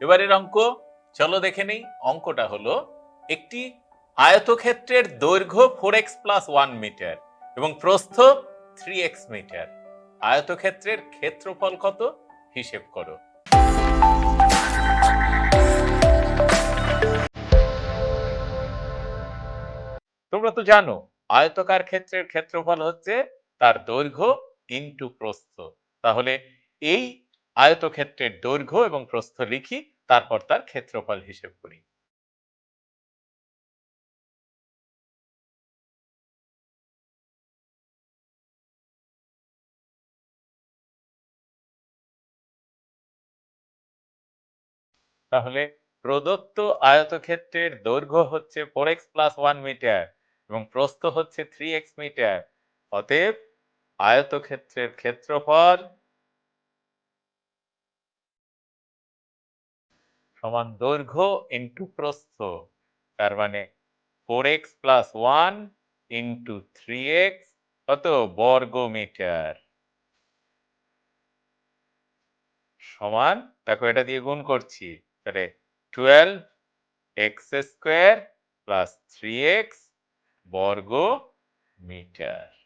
এবারের অঙ্ক, চলো দেখে নেই, অঙ্কটা হলো একটি আয়তক্ষেত্রের দৈর্ঘ্য four x plus one metre এবং প্রস্থ থ্রি এক্স মিটার আয়তক্ষেত্রের ক্ষেত্রফল কত? হিসেব করো। তোমরা তো জানো, আয়তকার ক্ষেত্রের ক্ষেত্রফল হচ্ছে তার দৈর্ঘ্য ইন্টু প্রস্থ। তাহলে এই আয়তক্ষেত্রের দৈর্ঘ্য এবং প্রস্থ লিখি, তারপর তার ক্ষেত্রফল হিসেব করি। তাহলে প্রদত্ত আয়তক্ষেত্রের দৈর্ঘ্য হচ্ছে four x plus one metre এবং প্রস্থ হচ্ছে থ্রি এক্স মিটার অতএব আয়তক্ষেত্রের ক্ষেত্রফল সমান দৈর্ঘ্য ইন্টু প্রস্থ। তার মানে four x plus one into three x কত? বর্গ মিটার সমান, দেখো এটা দিয়ে গুণ করছি। তাহলে twelve x square plus three x বর্গ মিটার